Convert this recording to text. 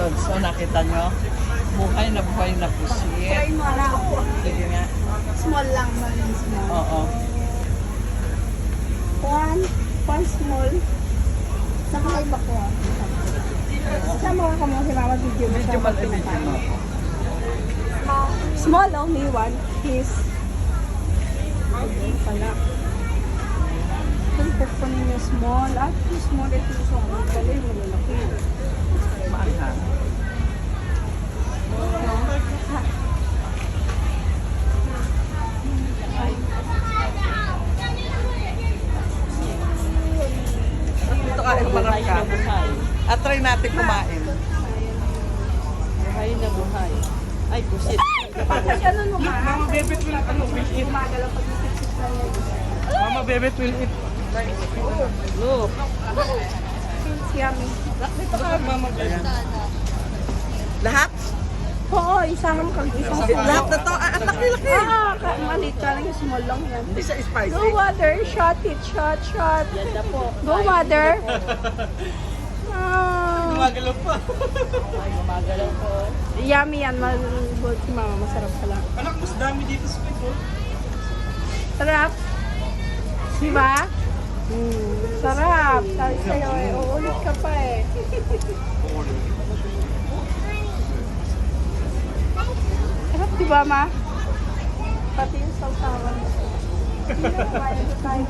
Lods, so nakita nyo? Buhay na buhay na pusit. Try mo na. Sige nga. Small lang, maling small. Oo. One, one small. Nakakay ba ko? Saan mo ka mo si Mama video mo Medyo mal medyo mo. Small only one piece. Ayun pala. Kung kukunin niya small, at yung small ito sa mga pala yung malalaki. Dito kain marap ka. At try natin kumain. Buhay na buhay. Ay, busit. Kapag ano ma? Mama Bebet will ano, will eat. Gumagalaw pag isip-isip na yan. Mama Bebet will eat. Look. It's yummy. Dito ka, Mama Bebet. Lahat? Oo, mo kag isang Lahat na to. Ah, Ang laki-laki. Ah, ka- small lang yan. Hindi siya spicy. Go mother, shot it, shot, shot. Yan na po. Go mother. Ah, Gumagalaw pa. Ay, gumagalaw po. yummy yan, malulog si mama, masarap pala. Anak, mas dami dito sa people. Sarap. Diba? Mm, sarap. Sabi sa'yo eh, uulit ka pa eh. Sarap diba ma? Pati yung sausawan. Hindi na kumain tayo.